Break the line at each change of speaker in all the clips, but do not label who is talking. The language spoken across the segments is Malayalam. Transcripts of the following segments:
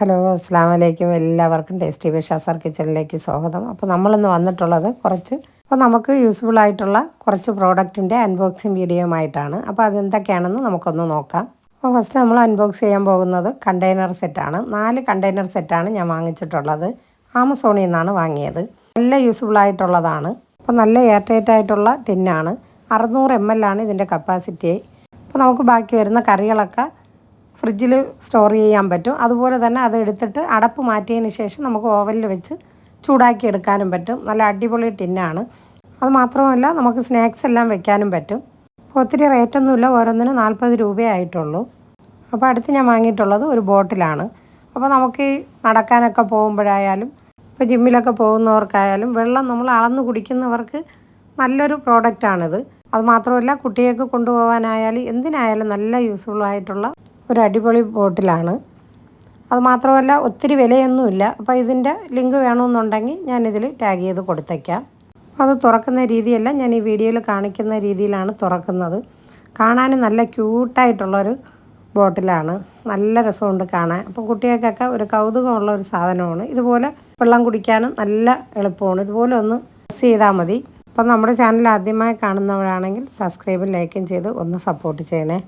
ഹലോ അസ്സാം വലൈക്കും എല്ലാവർക്കും ടേസ്റ്റി ബഷാസർ കിച്ചണിലേക്ക് സ്വാഗതം. അപ്പോൾ നമ്മളിന്ന് വന്നിട്ടുള്ളത് കുറച്ച് അപ്പോൾ നമുക്ക് യൂസ്ഫുൾ ആയിട്ടുള്ള കുറച്ച് പ്രോഡക്റ്റിന്റെ അൺബോക്സിങ് ആയിട്ടാണ്. അപ്പോൾ അതെന്തൊക്കെയാണെന്ന് നമുക്കൊന്ന് നോക്കാം. അപ്പോൾ ഫസ്റ്റ് നമ്മൾ അൺബോക്സ് ചെയ്യാൻ പോകുന്നത് കണ്ടെയ്നർ സെറ്റാണ് നാല് കണ്ടെയ്നർ സെറ്റാണ് ഞാൻ വാങ്ങിച്ചിട്ടുള്ളത്. ആമസോണിൽ നിന്നാണ് വാങ്ങിയത്. നല്ല യൂസ്ഫുൾ ആയിട്ടുള്ളതാണ്. അപ്പോൾ നല്ല എയർ ടൈറ്റ് ആയിട്ടുള്ള ടിന്നാണ് അറുന്നൂറ് എം എൽ ആണ് ഇതിന്റെ കപ്പാസിറ്റി അപ്പോൾ നമുക്ക് ബാക്കി വരുന്ന കറികളൊക്കെ ഫ്രിഡ്ജിൽ സ്റ്റോർ ചെയ്യാൻ പറ്റും. അതുപോലെ തന്നെ അത് എടുത്തിട്ട് അടപ്പ് മാറ്റിയതിന് ശേഷം നമുക്ക് ഓവനിൽ വെച്ച് ചൂടാക്കി എടുക്കാനും പറ്റും. നല്ല അടിപൊളി ടിന്നാണ് അത് മാത്രമല്ല നമുക്ക് സ്നാക്സ് എല്ലാം വെക്കാനും പറ്റും. അപ്പോൾ ഒത്തിരി റേറ്റൊന്നുമില്ല ഓരോന്നിനും നാൽപ്പത് രൂപയായിട്ടുള്ളൂ അപ്പോൾ അടുത്ത് ഞാൻ വാങ്ങിയിട്ടുള്ളത് ഒരു ബോട്ടിലാണ് അപ്പോൾ നമുക്ക് നടക്കാനൊക്കെ പോകുമ്പോഴായാലും ഇപ്പോൾ ജിമ്മിലൊക്കെ പോകുന്നവർക്കായാലും വെള്ളം നമ്മൾ അളന്ന് കുടിക്കുന്നവർക്ക് നല്ലൊരു പ്രോഡക്റ്റാണിത് അത് മാത്രമല്ല കുട്ടികൾക്ക് കൊണ്ടുപോകാനായാലും എന്തിനായാലും നല്ല യൂസ്ഫുൾ ആയിട്ടുള്ള ഒരു അടിപൊളി ബോട്ടിലാണ്. അത് മാത്രമല്ല ഒത്തിരി വിലയൊന്നുമില്ല. അപ്പോൾ ഇതിന്റെ ലിങ്ക് വേണമെന്നുണ്ടെങ്കിൽ ഞാനിതിൽ ടാഗ് ചെയ്ത് കൊടുത്തേക്കാം. അത് തുറക്കുന്ന രീതിയല്ല ഞാൻ ഈ വീഡിയോയിൽ കാണിക്കുന്ന രീതിയിലാണ് തുറക്കുന്നത്. കാണാൻ നല്ല ക്യൂട്ടായിട്ടുള്ളൊരു ബോട്ടിലാണ്. നല്ല രസമുണ്ട് കാണാൻ. അപ്പോൾ കുട്ടികൾക്കൊക്കെ ഒരു കൗതുകമുള്ള ഒരു സാധനമാണ്. ഇതുപോലെ വെള്ളം കുടിക്കാനും നല്ല എളുപ്പമാണ്. ഇതുപോലെ ഒന്ന് പ്രസ് ചെയ്താൽ മതി. അപ്പം നമ്മുടെ ചാനൽ ആദ്യമായി കാണുന്നവരാണെങ്കിൽ സബ്സ്ക്രൈബും ലൈക്കും ചെയ്ത് ഒന്ന് സപ്പോർട്ട് ചെയ്യണേ.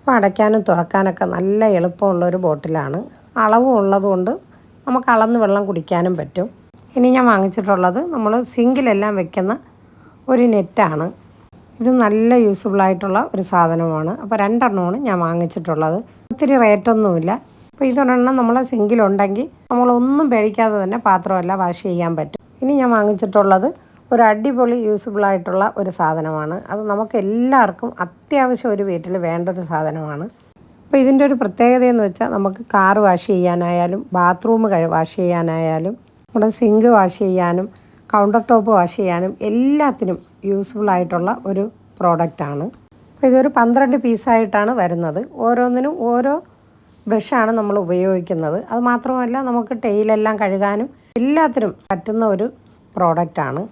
അപ്പോൾ അടയ്ക്കാനും തുറക്കാനൊക്കെ നല്ല എളുപ്പമുള്ളൊരു ബോട്ടിലാണ്. അളവും ഉള്ളതുകൊണ്ട് നമുക്ക് അളന്ന് വെള്ളം കുടിക്കാനും പറ്റും. ഇനി ഞാൻ വാങ്ങിച്ചിട്ടുള്ളത് നമ്മൾ സിങ്കിലെല്ലാം വെക്കുന്ന ഒരു നെറ്റാണ്. ഇത് നല്ല യൂസ്ഫുൾ ആയിട്ടുള്ള ഒരു സാധനമാണ്. അപ്പോൾ രണ്ടെണ്ണമാണ് ഞാൻ വാങ്ങിച്ചിട്ടുള്ളത്. ഒത്തിരി റേറ്റൊന്നുമില്ല. അപ്പോൾ ഇതൊരെണ്ണം നമ്മൾ സിങ്കിലുണ്ടെങ്കിൽ നമ്മളൊന്നും പേടിക്കാതെ തന്നെ പാത്രമല്ല വാഷ് ചെയ്യാൻ പറ്റും. ഇനി ഞാൻ വാങ്ങിച്ചിട്ടുള്ളത് ഒരു അടിപൊളി യൂസ്ഫുൾ ആയിട്ടുള്ള ഒരു സാധനമാണ്. അത് നമുക്ക് എല്ലാവർക്കും അത്യാവശ്യം ഒരു വീട്ടിൽ വേണ്ട ഒരു സാധനമാണ്. അപ്പോൾ ഇതിന്റെ ഒരു പ്രത്യേകത എന്ന് വെച്ചാൽ നമുക്ക് കാർ വാഷ് ചെയ്യാനായാലും ബാത്റൂം വാഷ് ചെയ്യാനായാലും നമ്മുടെ സിങ്ക് വാഷ് ചെയ്യാനും കൗണ്ടർ ടോപ്പ് വാഷ് ചെയ്യാനും എല്ലാത്തിനും യൂസ്ഫുൾ ആയിട്ടുള്ള ഒരു പ്രോഡക്റ്റാണ് അപ്പോൾ ഇതൊരു പന്ത്രണ്ട് പീസായിട്ടാണ് വരുന്നത്. ഓരോന്നിനും ഓരോ ബ്രഷാണ് നമ്മൾ ഉപയോഗിക്കുന്നത്. അത് മാത്രമല്ല നമുക്ക് ടെയിലെല്ലാം കഴുകാനും എല്ലാത്തിനും പറ്റുന്ന ഒരു പ്രോഡക്റ്റാണ്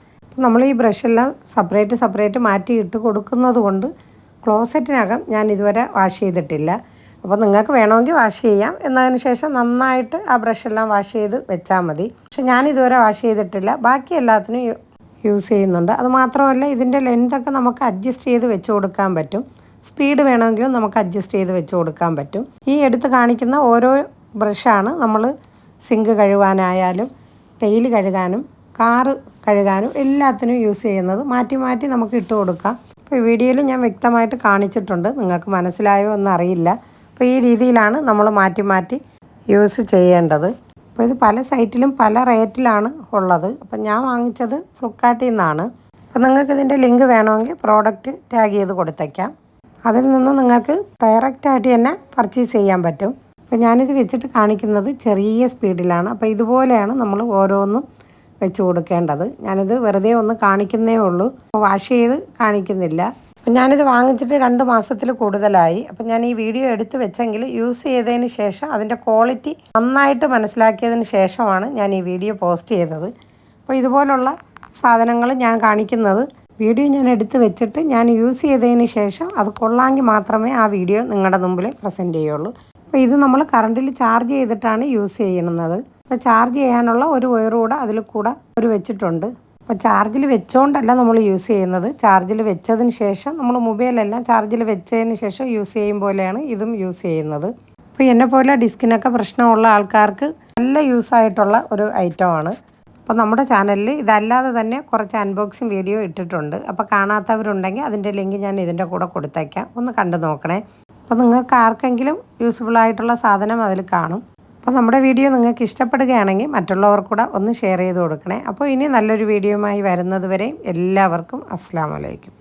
നമ്മൾ ഈ ബ്രഷെല്ലാം സെപ്പറേറ്റ് സെപ്പറേറ്റ് മാറ്റി ഇട്ട് കൊടുക്കുന്നത് കൊണ്ട് ക്ലോസറ്റിനകം ഞാൻ ഇതുവരെ വാഷ് ചെയ്തിട്ടില്ല. അപ്പോൾ നിങ്ങൾക്ക് വേണമെങ്കിൽ വാഷ് ചെയ്യാം. എന്നതിന് ശേഷം നന്നായിട്ട് ആ ബ്രഷെല്ലാം വാഷ് ചെയ്ത് വെച്ചാൽ മതി. പക്ഷെ ഞാൻ ഇതുവരെ വാഷ് ചെയ്തിട്ടില്ല. ബാക്കി എല്ലാത്തിനും യൂസ് ചെയ്യുന്നുണ്ട്. അതുമാത്രമല്ല ഇതിന്റെ ലെങ്തൊക്കെ നമുക്ക് അഡ്ജസ്റ്റ് ചെയ്ത് വെച്ച് കൊടുക്കാൻ പറ്റും. സ്പീഡ് വേണമെങ്കിലും നമുക്ക് അഡ്ജസ്റ്റ് ചെയ്ത് വെച്ച് കൊടുക്കാൻ പറ്റും. ഈ എടുത്ത് കാണിക്കുന്ന ഓരോ ബ്രഷാണ് നമ്മൾ സിങ്ക് കഴുകാനായാലും ടെയിൽ കഴുകാനും കാറ് കഴുകാനും എല്ലാത്തിനും യൂസ് ചെയ്യുന്നത് മാറ്റി മാറ്റി നമുക്ക് ഇട്ട് കൊടുക്കാം. അപ്പോൾ വീഡിയോയിൽ ഞാൻ വ്യക്തമായിട്ട് കാണിച്ചിട്ടുണ്ട്. നിങ്ങൾക്ക് മനസ്സിലായോ എന്നറിയില്ല അപ്പോൾ ഈ രീതിയിലാണ് നമ്മൾ മാറ്റി മാറ്റി യൂസ് ചെയ്യേണ്ടത്. അപ്പോൾ ഇത് പല സൈറ്റിലും പല റേറ്റിലാണ് ഉള്ളത്. അപ്പം ഞാൻ വാങ്ങിച്ചത് ഫ്ലിപ്കാർട്ടിൽ നിന്നാണ്. അപ്പോൾ നിങ്ങൾക്ക് ഇതിന്റെ ലിങ്ക് വേണമെങ്കിൽ പ്രോഡക്റ്റ് ടാഗ് ചെയ്ത് കൊടുത്തേക്കാം. അതിൽ നിന്ന് നിങ്ങൾക്ക് ഡയറക്റ്റായിട്ട് തന്നെ പർച്ചേസ് ചെയ്യാൻ പറ്റും. അപ്പോൾ ഞാനിത് വെച്ചിട്ട് കാണിക്കുന്നത് ചെറിയ സ്പീഡിലാണ് അപ്പോൾ ഇതുപോലെയാണ് നമ്മൾ ഓരോന്നും വെച്ച് കൊടുക്കേണ്ടത്. ഞാനിത് വെറുതെ ഒന്ന് കാണിക്കുന്നേ ഉള്ളൂ. അപ്പോൾ വാഷ് ചെയ്ത് കാണിക്കുന്നില്ല. അപ്പം ഞാനിത് വാങ്ങിച്ചിട്ട് രണ്ട് മാസത്തിൽ കൂടുതലായി. അപ്പം ഞാൻ ഈ വീഡിയോ എടുത്ത് വെച്ചെങ്കിൽ യൂസ് ചെയ്തതിന് ശേഷം അതിന്റെ ക്വാളിറ്റി നന്നായിട്ട് മനസ്സിലാക്കിയതിന് ശേഷമാണ് ഞാൻ ഈ വീഡിയോ പോസ്റ്റ് ചെയ്തത്. അപ്പോൾ ഇതുപോലുള്ള സാധനങ്ങൾ ഞാൻ കാണിക്കുന്നത്. വീഡിയോ ഞാൻ എടുത്ത് വെച്ചിട്ട് ഞാൻ യൂസ് ചെയ്തതിന് ശേഷം അത് കൊള്ളാമെങ്കിൽ മാത്രമേ ആ വീഡിയോ നിങ്ങളുടെ മുമ്പിൽ പ്രസന്റ് ചെയ്യുള്ളൂ. അപ്പോൾ ഇത് നമ്മൾ കറണ്ടിൽ ചാർജ് ചെയ്തിട്ടാണ് യൂസ് ചെയ്യുന്നത്. അപ്പോൾ ചാർജ് ചെയ്യാനുള്ള ഒരു വയർ കൂടെ അതിൽ കൂടെ ഒരു വെച്ചിട്ടുണ്ട്. അപ്പോൾ ചാർജിൽ വെച്ചുകൊണ്ടല്ല നമ്മൾ യൂസ് ചെയ്യുന്നത്. ചാർജിൽ വെച്ചതിന് ശേഷം നമ്മൾ മൊബൈലെല്ലാം ചാർജിൽ വെച്ചതിന് ശേഷം യൂസ് ചെയ്യും പോലെയാണ് ഇതും യൂസ് ചെയ്യുന്നത്. അപ്പോൾ എന്നെ പോലെ ഡിസ്കിനൊക്കെ പ്രശ്നമുള്ള ആൾക്കാർക്ക് നല്ല യൂസ് ആയിട്ടുള്ള ഒരു ഐറ്റമാണ് അപ്പോൾ നമ്മുടെ ചാനലിൽ ഇതല്ലാതെ തന്നെ കുറച്ച് അൺബോക്സിങ് വീഡിയോ ഇട്ടിട്ടുണ്ട്. അപ്പോൾ കാണാത്തവരുണ്ടെങ്കിൽ അതിന്റെ ലിങ്ക് ഞാൻ ഇതിന്റെ കൂടെ കൊടുത്തേക്കാം. ഒന്ന് കണ്ടു നോക്കണേ. അപ്പോൾ നിങ്ങൾക്ക് ആർക്കെങ്കിലും യൂസ്ഫുൾ ആയിട്ടുള്ള സാധനം അതിൽ കാണും. അപ്പോൾ നമ്മുടെ വീഡിയോ നിങ്ങൾക്ക് ഇഷ്ടപ്പെടുകയാണെങ്കിൽ മറ്റുള്ളവർ കൂടെ ഒന്ന് ഷെയർ ചെയ്ത് കൊടുക്കണേ. അപ്പോൾ ഇനി നല്ലൊരു വീഡിയോയുമായി വരുന്നത് വരെയും എല്ലാവർക്കും അസ്സാം വലൈക്കും